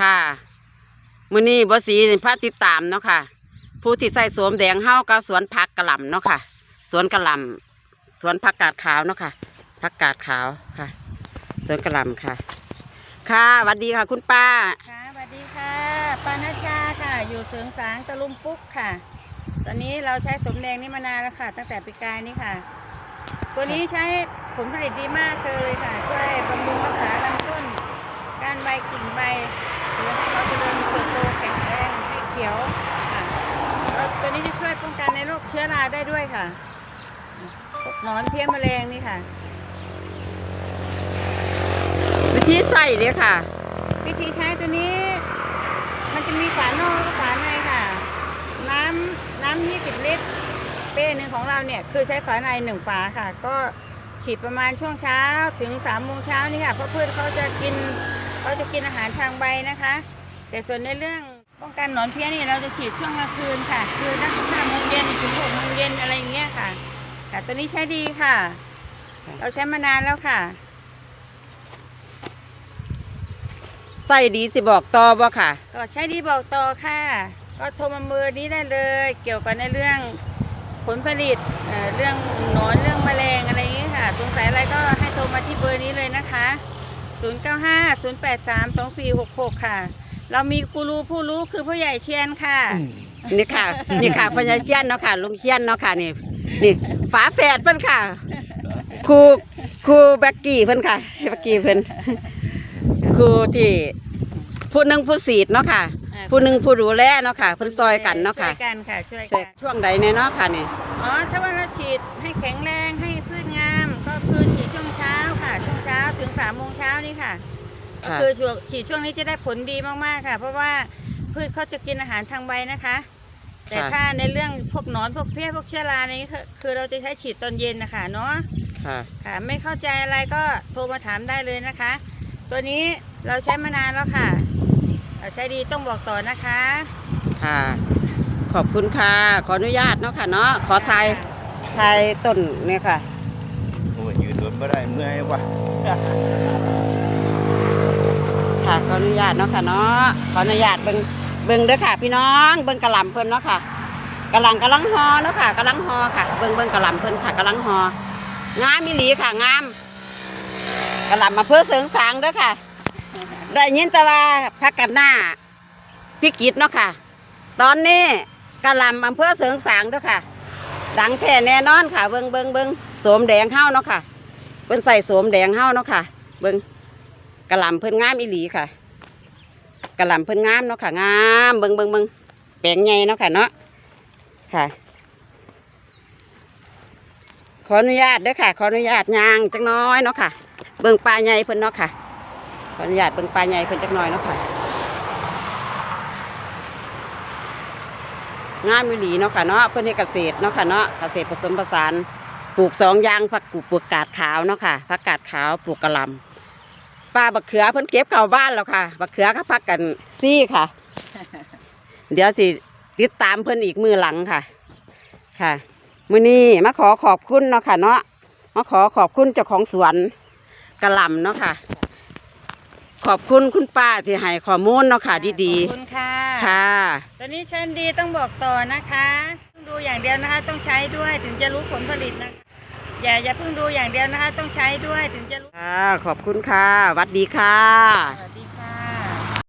ค่ะมื้อนี้บ่สีพาติดตามเนาะค่ะ ผู้ที่ใส่สวมแดงเฮากับสวนผักกระหล่ำเนาะค่ะ สวนกระหล่ำสวนผักกาดขาวเนาะค่ะผักกาดขาวค่ะ สวนกระหล่ำค่ะ ค่ะสวัสดีค่ะ คุณป้า ค่ะสวัสดีค่ะปานาชาค่ะ อยู่เสริงสางตะลุมปุ๊กค่ะ ตอนนี้เราใช้สมแดงนี่มานานแล้วค่ะ ตั้งแต่ปีกายนี่ค่ะ ตัวนี้ใช้ผลผลิตดีมากเลยค่ะช่วยบำรุงรักษาลำต้น การใบกิ่งใบหรือให้เขาเจริญเติบโตแข็งแรงให้เขียวค่ะแล้วตัวนี้จะช่วยป้องกันในโรคเชื้อราได้ด้วยค่ะพวกหนอนเพี้ยแมลงนี่ค่ะ วิธีใส่เลยค่ะ วิธีใช้ตัวนี้ มันจะมีฝานอกและฝาในค่ะ น้ำน้ำยี่สิบลิตร เป้หนึ่งของเราเนี่ย คือใช้ฝาในหนึ่งฝาค่ะ ก็ฉีดประมาณช่วงเช้าถึงสามโมงเช้านี่ค่ะ เพราะพืชเขาจะกิน เขาจะกินอาหารทางใบนะคะ แต่ส่วนในเรื่องป้องกันหนอนเพี้ยนี่เราจะฉีดช่วงกลางคืนค่ะ คือตั้งห้าโมงเย็นถึงหกโมงเย็นอะไรอย่างเงี้ยค่ะค่ะตัวนี้ใช้ดีค่ะ เราใช้มานานแล้วค่ะใส่ดีสิบอกต่อบ่ค่ะ ก็ใช้ดีบอกต่อค่ะ ก็โทรมาเบอร์นี้ได้เลย เกี่ยวกับในเรื่องผลผลิตเอ่อเรื่องหนอนเรื่องแมลงอะไรอย่างนี้ค่ะ สงสัยอะไรก็ให้โทรมาที่เบอร์นี้เลยนะคะ 095 083 2466 ค่ะ เรามีกูรูผู้รู้คือผู้ใหญ่เชียนค่ะ นี่ค่ะ นี่ค่ะพญาเชียนเนาะค่ะลุงเชียนเนาะค่ะนี่ นี่ฝาแฝดเพิ่นค่ะครูครูแบ็กกี้เพิ่นค่ะแบ็กกี้เพิ่นครูที่ผู้หนึ่งผู้สีดเนาะค่ะอ่าผู้หนึ่งผู้ดูแลเนาะค่ะเพิ่นซอยกันเนาะค่ะช่วยกันค่ะช่วยช่วกัยนช่วงใดเนี่ยเนาะค่ะนี่อ๋อถ้าว่าเราฉีด สามโมงเช้านี่ค่ะ ก็ค่ะคือช่วงฉีดช่วงนี้จะได้ผลดีมากๆค่ะ เพราะว่าพืชเขาจะกินอาหารทางใบนะคะ แต่ถ้าในเรื่องพวกหนอนพวกเพี้ยพวกเชื้อราอะไรนี้คือคือเราจะใช้ฉีดตอนเย็นนะคะเนาะค่ะค่ะ ไม่เข้าใจอะไรก็โทรมาถามได้เลยนะคะ ตัวนี้เราใช้มานานแล้วค่ะเราใช้ดีต้องบอกต่อนะคะ ค่ะ ขอบคุณค่ะ ขออนุญาตเนาะค่ะเนาะขอทายทายต้นเนี่ยค่ะโอ้ ไม่ได้เมื่อยว่ะค่ะขออนุญาตเนาะค่ะเนาะขออนุญาตเบิ่งเบิ่งเด้อค่ะ พี่น้องเบิ่งกระหล่ำเพิ่นเนาะค่ะกระหล่ำกำลังฮอเนาะค่ะกำลังฮอค่ะเบิ่งเบิ่งกระหล่ำเพิ่นค่ะกำลังฮองามมีหลีค่ะงามกระหล่ำมาเพื่อเสริงสางเด้อค่ะ ได้ยินแต่ว่าพักกันหน้าพิกิจเนาะค่ะ ตอนนี้กระหล่ำอำเภอเสริงสางเด้อค่ะ ดังแท้แน่นอนค่ะ เบิ่งเบิ่งเบิ่งโสมแดงเฮาเนาะค่ะ เพิ่นใส่โสมแดงเฮาเนาะค่ะ เบิ่งกะหล่ำเพิ่นงามอีหลีค่ะกะหล่ำเพิ่นงามเนาะค่ะงามเบิ่งเบิ่งเบิ่งแปลงใหญ่เนาะค่ะเนาะค่ะ ขออนุญาตเด้อค่ะ ขออนุญาตยางจักน้อยเนาะค่ะ เบิ่งปลาใหญ่เพิ่นเนาะค่ะ ขออนุญาตเบิ่งปลาใหญ่เพิ่นจักน้อยเนาะค่ะงามอีหลีเนาะค่ะเนาะเพิ่นเฮ็ดเกษตรเนาะค่ะเนาะเกษตรผสมผสาน ปลูกสองอย่างผักกูปลูกกาดขาวเนาะค่ะผักกาดขาวปลูกกะหล่ำป้าบักเขือเพิ่นเก็บเข้าบ้านแล้วค่ะบักเขือก็พักกันซี่ค่ะ เดี๋ยวสิติดตามเพิ่นอีกมือหลังค่ะ ค่ะมื้อนี้มาขอขอบคุณเนาะค่ะเนาะมาขอขอบคุณเจ้าของสวนกระหล่ำเนาะค่ะ ขอบคุณคุณป้าที่ให้ข้อมูลเนาะค่ะ ดีขอบคุณค่ะๆค่ะ ตอนนี้ชันดีต้องบอกต่อนะคะ ต้องดูอย่างเดียวนะคะ ต้องใช้ด้วยถึงจะรู้ผลผลิตนะคะ อย่าอย่าเพิ่งดูอย่างเดียวนะคะ ต้องใช้ด้วยถึงจะรู้ ค่ะ ขอบคุณค่ะหวัดดีค่ะสวัส